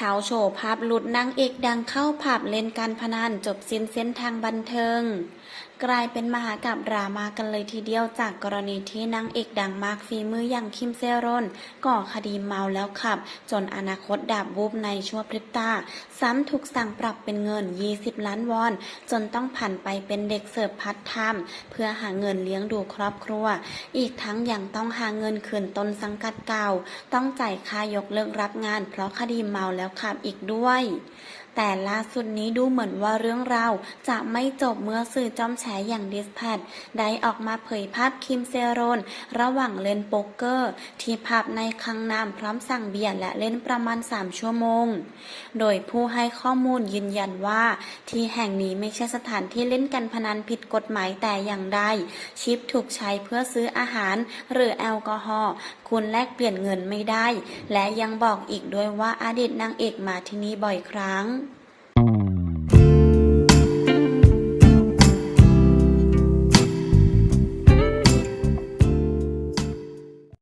ชาวโชว์ภาพหลุดนางเอกดังเข้าผับเล่นการพนันจบสิ้นเส้นทางบันเทิง กลายเป็นมหากาบดราม่ากันเลยทีเดียวจากกรณีที่นางเอกดังมากฝีมืออย่างคิมเซรอนก่อคดีเมาแล้วขับ จนอนาคตดาบวูบในชั่วพริบตา ซ้ำถูกสั่งปรับเป็นเงิน 20 ล้านวอน จนต้องผันไปเป็นเด็กเสิร์ฟพัดไทม์เพื่อหาเงินเลี้ยงดูครอบครัว อีกทั้งยังต้องหาเงินคืนต้นสังกัดเก่า ต้องจ่ายค่ายกเลิกรับงาน เพราะคดีเมาแล้วขับอีกด้วย แต่ล่าสุดนี้ดูเหมือนว่าเรื่องราวจะไม่จบเมื่อสื่อจอมแฉอย่างดิสแพดได้ออกมาเผยภาพคิมเซโรน ระหว่างเล่นโป๊กเกอร์ ที่ผับในคลังน้ำพร้อมสั่งเบียร์และเล่นประมาณ 3 ชั่วโมง โดยผู้ให้ข้อมูลยืนยันว่า ที่แห่งนี้ไม่ใช่สถานที่เล่นการพนันผิดกฎหมายแต่อย่างใดชิปถูกใช้เพื่อซื้ออาหาร หรือแอลกอฮอล์คุณแลกเปลี่ยนเงินไม่ได้ และยังบอกอีกด้วยว่าอดีตนางเอกมาที่นี่บ่อยครั้ง